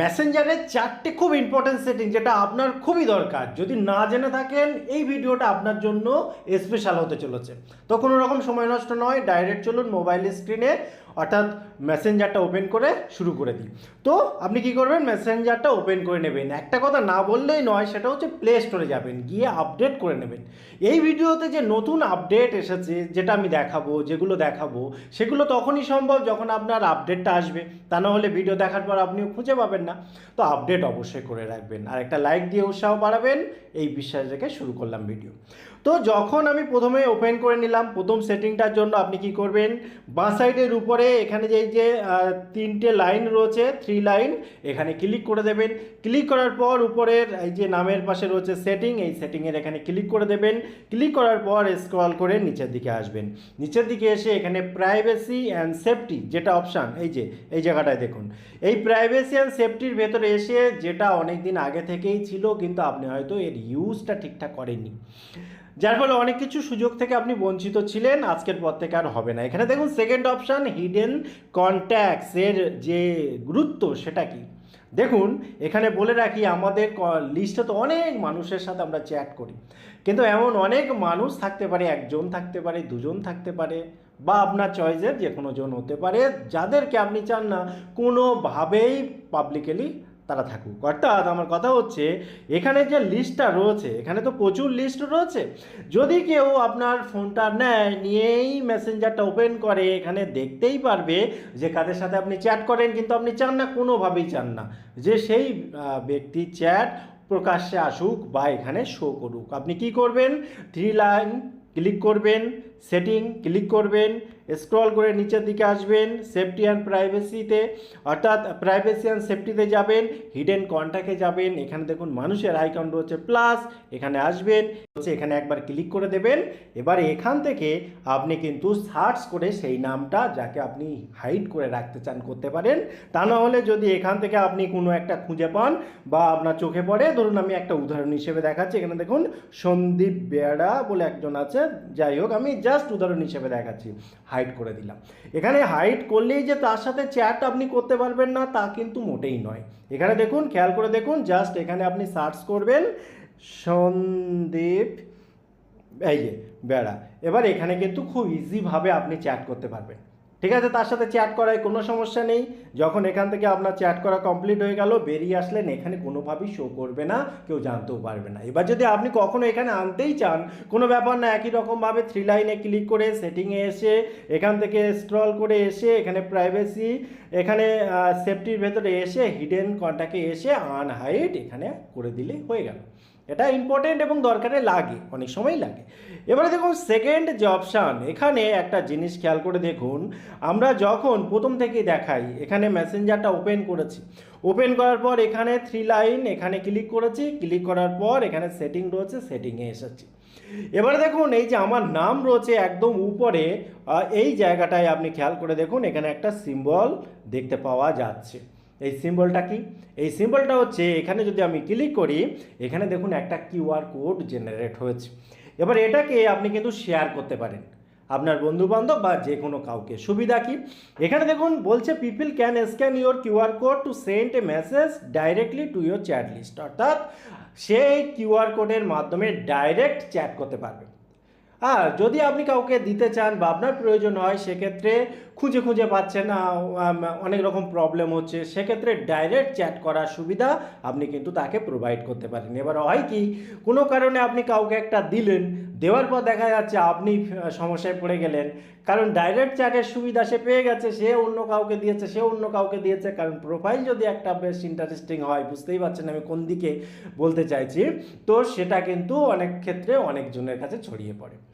মেসেঞ্জারের চারটে খুব important setting যেটা আপনার খুবই দরকার। যদি না জেনে থাকেন, এই ভিডিওটা আপনার জন্য স্পেশাল হতে চলেছে। তো কোনো রকম সময় নষ্ট নয় ডাইরেক্ট চলুন মোবাইল স্ক্রিনে অর্থাৎ মেসেঞ্জারটা ওপেন করে শুরু করে দিই। তো আপনি কি করবেন? মেসেঞ্জারটা ওপেন করে নেবেন। একটা কথা না বললেই নয়, সেটা হচ্ছে প্লে স্টোরে যাবেন, গিয়ে আপডেট করে নেবেন। এই ভিডিওতে যে নতুন আপডেট এসেছে, যেটা আমি দেখাবো, যেগুলো দেখাবো, সেগুলো তখনই সম্ভব যখন আপনার আপডেটটা আসবে। তা না হলে ভিডিও দেখার পর আপনিও খুঁজে পাবেন না। তো আপডেট অবশ্যই করে রাখবেন। আর একটা লাইক দিয়ে উৎসাহ বাড়াবেন। এই বিশ্বাস রেখে শুরু করলাম ভিডিও তো যখন আমি প্রথমে ওপেন করে নিলাম, প্রথম সেটিংটার জন্য আপনি কি করবেন? বাঁ সাইডের উপরে এখানে যে যে তিনটে লাইন রয়েছে থ্রি লাইন এখানে ক্লিক করে দেবেন। ক্লিক করার পর উপরের এই যে নামের পাশে রয়েছে সেটিং এই সেটিংয়ের এখানে ক্লিক করে দেবেন। ক্লিক করার পর স্ক্রল করে নিচের দিকে আসবেন। নিচের দিকে এসে এখানে প্রাইভেসি অ্যান্ড সেফটি যেটা অপশান এই যে, এই জায়গাটায় দেখুন। এই প্রাইভেসি অ্যান্ড সেফটির ভেতরে এসে যেটা অনেক দিন আগে থেকেই ছিল, কিন্তু আপনি হয়তো এর ইউজটা ঠিকঠাক করেননি। যার ফলে অনেক কিছু সুযোগ থেকে আপনি বঞ্চিত ছিলেন, আজকের পর থেকে আর হবে না। এখানে দেখুন সেকেন্ড অপশান হিডেন কন্ট্যাক্টস এর যে গুরুত্ব সেটা কি? দেখুন, এখানে বলে রাখি, আমাদের লিস্টে তো অনেক মানুষের সাথে আমরা চ্যাট করি। কিন্তু এমন অনেক মানুষ থাকতে পারে, একজন থাকতে পারে, দুজন থাকতে পারে, বা আপনার চয়েসের যে কোনো জন হতে পারে, যাদেরকে আপনি চান না, কোনোভাবেই পাবলিকেলি তারা থাকুক। অর্থাৎ আমার কথা হচ্ছে, এখানে যে লিস্টটা রয়েছে, এখানে তো প্রচুর লিস্ট রয়েছে। যদি কেউ আপনার ফোনটা নেয়, নিয়েই মেসেঞ্জারটা ওপেন করে, এখানে দেখতেই পারবে যে কাদের সাথে আপনি চ্যাট করেন, কিন্তু আপনি চান না, কোনোভাবেই চান না। যে সেই ব্যক্তি চ্যাট প্রকাশ্যে আসুক বা এখানে শো করুক। আপনি কি করবেন? থ্রি লাইন ক্লিক করবেন। সেটিং ক্লিক করবেন, স্ক্রল করে নিচের দিকে আসবেন, সেফটি অ্যান্ড প্রাইভেসিতে, অর্থাৎ প্রাইভেসি অ্যান্ড সেফটিতে যাবেন, হিডেন কন্ট্যাক্টে যাবেন, এখানে দেখুন মানুষের আইকন রয়েছে প্লাস, এখানে আসবেন, হচ্ছে এখানে একবার ক্লিক করে দেবেন, এবার এখান থেকে আপনি কিন্তু সার্চ করে সেই নামটা যাকে আপনি হাইড করে রাখতে চান করতে পারেন, তা না হলে যদি এখান থেকে আপনি কোনো একটা খুঁজে পান বা আপনার চোখে পড়ে, ধরুন আমি একটা উদাহরণ হিসেবে দেখাচ্ছি, এখানে দেখুন সন্দীপ বেড়া বলে একজন আছে, যাই হোক আমি জাস্ট উদাহরণ হিসেবে দেখাচ্ছি হাইট করে দিলাম। এখানে হাইট করলেই যে তার সাথে চ্যাট আপনি করতে পারবেন না, তা কিন্তু মোটেই নয়। এখানে দেখুন, খেয়াল করে দেখুন জাস্ট এখানে আপনি সার্চ করবেন, সন্দীপ, এই যে, বেড়া। এবার এখানে কিন্তু খুব ইজিভাবে আপনি চ্যাট করতে পারবেন। ঠিক আছে, তার সাথে চ্যাট করায় কোনো সমস্যা নেই। যখন এখান থেকে আপনার চ্যাট করা কমপ্লিট হয়ে গেল, বেরিয়ে আসলেন, এখানে কোনোভাবেই শো করবে না, কেউ জানতেও পারবে না। এবার যদি আপনি কখনো এখানে আনতেই চান, কোনো ব্যাপার না, একই রকমভাবে থ্রি লাইনে ক্লিক করে সেটিংয়ে এসে, এখান থেকে স্ক্রল করে এসে, এখানে প্রাইভেসি এখানে সেফটির ভেতরে এসে হিডেন কন্ট্যাক্টে এসে আনহাইড এখানে করে দিলে হয়ে গেল। এটা ইম্পর্টেন্ট এবং দরকারে লাগে, অনেক সময় লাগে। এবারে দেখুন সেকেন্ড যে অপশান এখানে একটা জিনিস খেয়াল করে দেখুন, আমরা যখন প্রথম থেকেই দেখাই, এখানে মেসেঞ্জারটা ওপেন করেছি। ওপেন করার পর এখানে থ্রি লাইন এখানে ক্লিক করেছি ক্লিক করার পর এখানে সেটিং রয়েছে সেটিংয়ে এসেছি। এবারে দেখুন, এই যে আমার নাম রয়েছে একদম উপরে এই জায়গাটায় আপনি খেয়াল করে দেখুন, এখানে একটা সিম্বল দেখতে পাওয়া যাচ্ছে। এই সিম্বলটা কি? এই সিম্বলটা হচ্ছে এখানে যদি আমি ক্লিক করি, এখানে দেখুন একটা কিউআর কোড জেনারেট হয়েছে। এবার এটাকে আপনি কিন্তু শেয়ার করতে পারেন। আপনার বন্ধু বান্ধব বা যে কোনো কাউকে। সুবিধা কি? এখানে দেখুন, বলছে people can scan your QR code to send a message directly to your chat list অর্থাৎ সেই কিউআর কোডের মাধ্যমে ডাইরেক্ট চ্যাট করতে পারবে। আর যদি আপনি কাউকে দিতে চান বা আপনার প্রয়োজন হয়, সেক্ষেত্রে খুঁজে খুঁজে পাচ্ছেন না অনেক রকম প্রবলেম হচ্ছে। সেক্ষেত্রে ডাইরেক্ট চ্যাট করার সুবিধা আপনি কিন্তু তাকে প্রোভাইড করতে পারেন। এবার হয় কি, কোনো কারণে আপনি কাউকে একটা দিলেন, দেওয়ার পর দেখা যাচ্ছে আপনি সমস্যায় পড়ে গেলেন। কারণ ডাইরেক্ট চ্যাটের সুবিধা সে পেয়ে গেছে, সে অন্য কাউকে দিয়েছে, সে অন্য কাউকে দিয়েছে। কারণ প্রোফাইল যদি একটা বেশ ইন্টারেস্টিং হয়, বুঝতেই পারছেন আমি কোন দিকে বলতে চাইছি, তো সেটা কিন্তু অনেক ক্ষেত্রে অনেকজনের কাছে ছড়িয়ে পড়ে।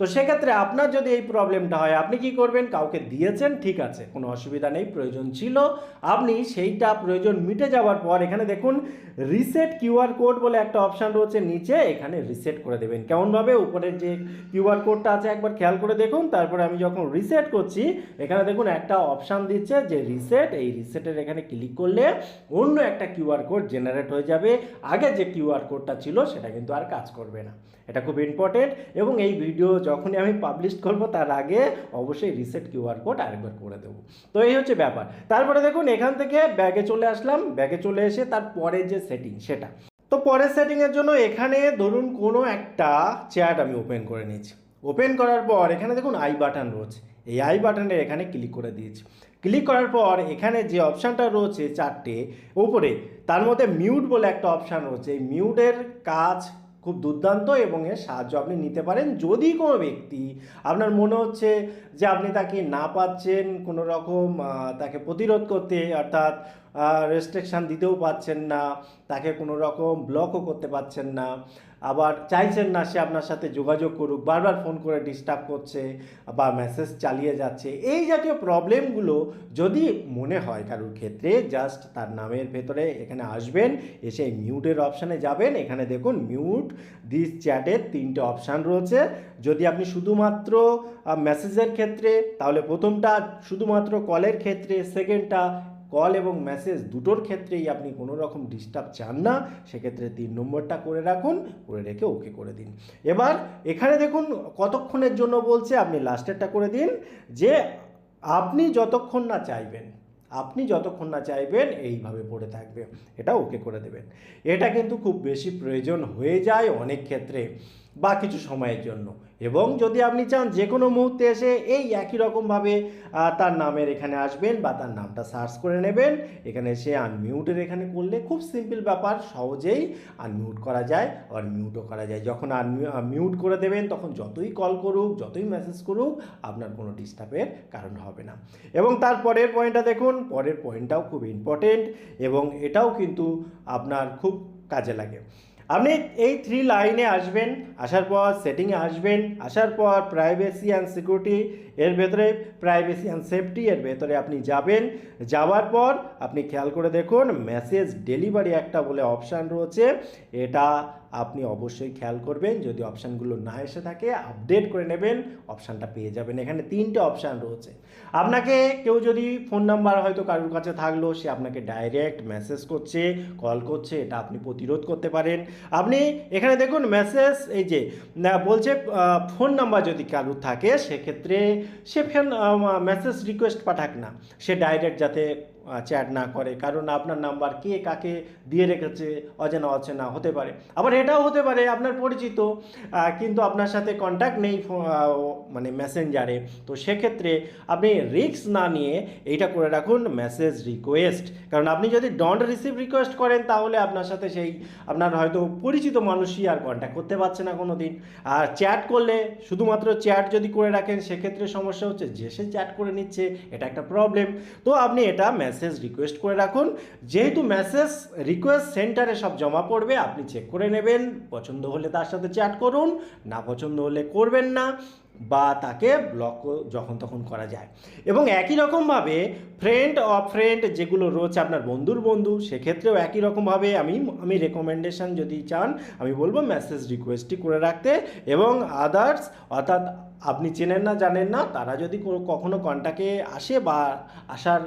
তো সেক্ষেত্রে আপনার যদি এই প্রবলেমটা হয়, আপনি কি করবেন? কাউকে দিয়েছেন, ঠিক আছে, কোনো অসুবিধা নেই, প্রয়োজন ছিল। আপনি সেইটা প্রয়োজন মিটে যাওয়ার পর এখানে দেখুন রিসেট কিউআর কোড বলে একটা অপশান রয়েছে নিচে, এখানে রিসেট করে দেবেন। কেমনভাবে? উপরের যে কিউআর কোডটা আছে, একবার খেয়াল করে দেখুন। তারপরে আমি যখন রিসেট করছি, এখানে দেখুন একটা অপশান দিচ্ছে যে রিসেট এই রিসেটের এখানে ক্লিক করলে অন্য একটা কিউআর কোড জেনারেট হয়ে যাবে। আগে যে কিউআর কোডটা ছিল, সেটা কিন্তু আর কাজ করবে না। এটা খুব ইম্পর্টেন্ট এবং এই ভিডিও যখনই আমি পাবলিশ করব, তার আগে অবশ্যই রিসেট কিউআর কোড আর আরেকবার করে দেবো। তো এই হচ্ছে ব্যাপার। তারপরে দেখুন, এখান থেকে ব্যাগে চলে আসলাম। ব্যাগে চলে এসে তার পরের যে সেটিং সেটা। তো পরের সেটিংয়ের জন্য এখানে ধরুন কোনো একটা চ্যাট আমি ওপেন করে নিয়েছি। ওপেন করার পর এখানে দেখুন আই বাটন রয়েছে। এই আই বাটনের এখানে ক্লিক করে দিয়েছি। ক্লিক করার পর এখানে যে অপশানটা রয়েছে চারটে উপরে তার মধ্যে মিউট বলে একটা অপশান রয়েছে। এই মিউটের কাজ খুব দুর্দান্ত এবং এর সাহায্য আপনি নিতে পারেন যদি কোনো ব্যক্তি আপনার মনে হচ্ছে যে আপনি তাকে না পাচ্ছেন, কোনো রকম তাকে প্রতিরোধ করতে অর্থাৎ রেস্ট্রিকশান দিতেও পাচ্ছেন না, তাকে কোনো রকম ব্লকও করতে পাচ্ছেন না আবার চাইছেন না সে আপনার সাথে যোগাযোগ করুক, বারবার ফোন করে ডিস্টার্ব করছে বা মেসেজ চালিয়ে যাচ্ছে, এই জাতীয় প্রবলেমগুলো যদি মনে হয় কারোর ক্ষেত্রে জাস্ট তার নামের ভেতরে এখানে আসবেন, এসে মিউটের অপশানে যাবেন, এখানে দেখুন মিউট দিস চ্যাটের তিনটে অপশান রয়েছে। যদি আপনি শুধুমাত্র মেসেজের ক্ষেত্রে, তাহলে প্রথমটা শুধুমাত্র কলের ক্ষেত্রে সেকেন্ডটা কল এবং মেসেজ দুটোর ক্ষেত্রেই আপনি কোনো রকম ডিস্টার্ব চান না, সেক্ষেত্রে তিন নম্বরটা করে রাখুন, করে রেখে ওকে করে দিন। এবার এখানে দেখুন কতক্ষণের জন্য বলছে, আপনি লাস্টেরটা করে দিন যে আপনি যতক্ষণ না চাইবেন, আপনি যতক্ষণ না চাইবেন এইভাবে পড়ে থাকবে, এটা ওকে করে দেবেন। এটা কিন্তু খুব বেশি প্রয়োজন হয়ে যায় অনেক ক্ষেত্রে বা কিছু সময়ের জন্য। এবং যদি আপনি চান যে কোনো মুহূর্তে এসে এই একই রকমভাবে তার নামের এখানে আসবেন বা তার নামটা সার্চ করে নেবেন। এখানে এসে আনমিউটের এখানে করলে খুব সিম্পল ব্যাপার, সহজেই আনমিউট করা যায়। আর মিউটও করা যায়। যখন মিউট করে দেবেন, তখন যতই কল করুক, যতই মেসেজ করুক, আপনার কোনো ডিস্টার্বের কারণ হবে না। এবং তার পরের পয়েন্টটা দেখুন, পরের পয়েন্টটাও খুব ইম্পর্টেন্ট এবং এটাও কিন্তু আপনার খুব কাজে লাগে। আপনি এই থ্রি লাইনে আসবেন, আসার পর সেটিংয়ে আসবেন, আসার পর প্রাইভেসি অ্যান্ড সিকিউরিটি এর ভেতরে প্রাইভেসি অ্যান্ড সেফটি এর ভেতরে আপনি যাবেন। যাওয়ার পর আপনি খেয়াল করে দেখুন মেসেজ ডেলিভারি একটা বলে অপশান রয়েছে। এটা আপনি অবশ্যই খেয়াল করবেন, যদি অপশানগুলো না এসে থাকে, আপডেট করে নেবেন, অপশানটা পেয়ে যাবেন। এখানে তিনটে অপশান রয়েছে। আপনাকে কেউ যদি ফোন নাম্বার হয়তো কারোর কাছে থাকল, সে আপনাকে ডাইরেক্ট মেসেজ করছে, কল করছে, এটা আপনি প্রতিরোধ করতে পারেন। আপনি এখানে দেখুন, মেসেজ, এই যে বলছে ফোন নাম্বার যদি কারোর থাকে, সেক্ষেত্রে সে ফেন মেসেজ রিকোয়েস্ট পাঠাক না। সে ডাইরেক্ট যাতে চ্যাট না করে, কারণ আপনার নাম্বার কে কাকে দিয়ে রেখেছে অজানা অচেনা হতে পারে। আবার এটাও হতে পারে, আপনার পরিচিত কিন্তু আপনার সাথে কন্ট্যাক্ট নেই মানে মেসেঞ্জারে তো সেক্ষেত্রে আপনি রিস্ক না নিয়ে এইটা করে রাখুন মেসেজ রিকোয়েস্ট কারণ আপনি যদি ডন্ট রিসিভ রিকোয়েস্ট করেন, তাহলে আপনার সাথে সেই আপনার হয়তো পরিচিত মানুষই আর কন্ট্যাক্ট করতে পারছে না কোনো দিন আর চ্যাট করলে শুধুমাত্র চ্যাট যদি করে রাখেন, সেক্ষেত্রে সমস্যা হচ্ছে যে সে চ্যাট করে নিচ্ছে, এটা একটা প্রবলেম তো আপনি এটা মেসেজ রিকোয়েস্ট করে রাখুন। যেহেতু মেসেজ রিকোয়েস্ট সেন্টারে সব জমা পড়বে, আপনি চেক করে নেবেন। পছন্দ হলে তার সাথে চ্যাট করুন, না পছন্দ হলে করবেন না। বা তাকে ব্লক যখন তখন করা যায়। এবং একই রকমভাবে ফ্রেন্ড অফ ফ্রেন্ড যেগুলো রয়েছে আপনার বন্ধুর বন্ধু, সেক্ষেত্রেও একই রকমভাবে আমি আমি রেকমেন্ডেশন যদি চান, আমি বলব মেসেজ রিকোয়েস্টই করে রাখতে এবং আদার্স অর্থাৎ আপনি চেনেন না, জানেন না, তারা যদি কখনো কন্ট্যাক্টে আসে বা আসার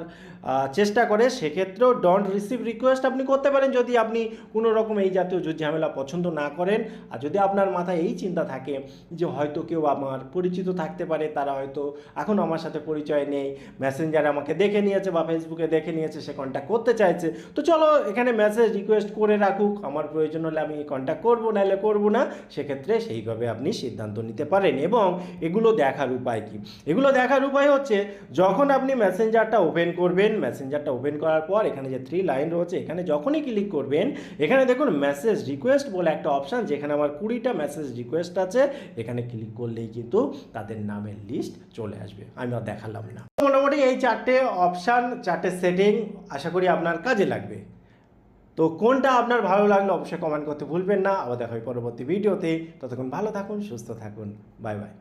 চেষ্টা করে, সেক্ষেত্রেও ডন্ট রিসিভ রিকোয়েস্ট আপনি করতে পারেন যদি আপনি কোনো রকম এই জাতীয় ঝামেলা পছন্দ না করেন। আর যদি আপনার মাথায় এই চিন্তা থাকে যে হয়তো কেউ আমার পরিচিত থাকতে পারে, তারা হয়তো এখন আমার সাথে পরিচয় নেই। মেসেঞ্জারে আমাকে দেখে নিয়েছে বা ফেসবুকে দেখে নিয়েছে, সে কন্ট্যাক্ট করতে চাইছে। তো চলো এখানে মেসেজ রিকোয়েস্ট করে রাখুক, আমার প্রয়োজন হলে আমি কন্ট্যাক্ট করব নাহলে করব না। সেক্ষেত্রে সেইভাবে আপনি সিদ্ধান্ত নিতে পারেন এবং এগুলো দেখার উপায় কি? এগুলো দেখার উপায় হচ্ছে, যখন আপনি মেসেঞ্জারটা ওপেন করবেন মেসেঞ্জারটা ওপেন করার পর এখানে যে থ্রি লাইন রয়েছে, এখানে যখনই ক্লিক করবেন, এখানে দেখুন মেসেজ রিকোয়েস্ট বলে একটা অপশান যেখানে আমার কুড়িটা মেসেজ রিকোয়েস্ট আছে, এখানে ক্লিক করলেই কিন্তু তাদের নামের লিস্ট চলে আসবে। আমি আর দেখালাম না। মোটামুটি এই চারটে অপশান চারটে সেটিং আশা করি আপনার কাজে লাগবে। তো কোনটা আপনার ভালো লাগল অবশ্যই কমেন্ট করতে ভুলবেন না। আবার দেখা হয় পরবর্তী ভিডিওতে ততক্ষণ ভালো থাকুন, সুস্থ থাকুন। Bye bye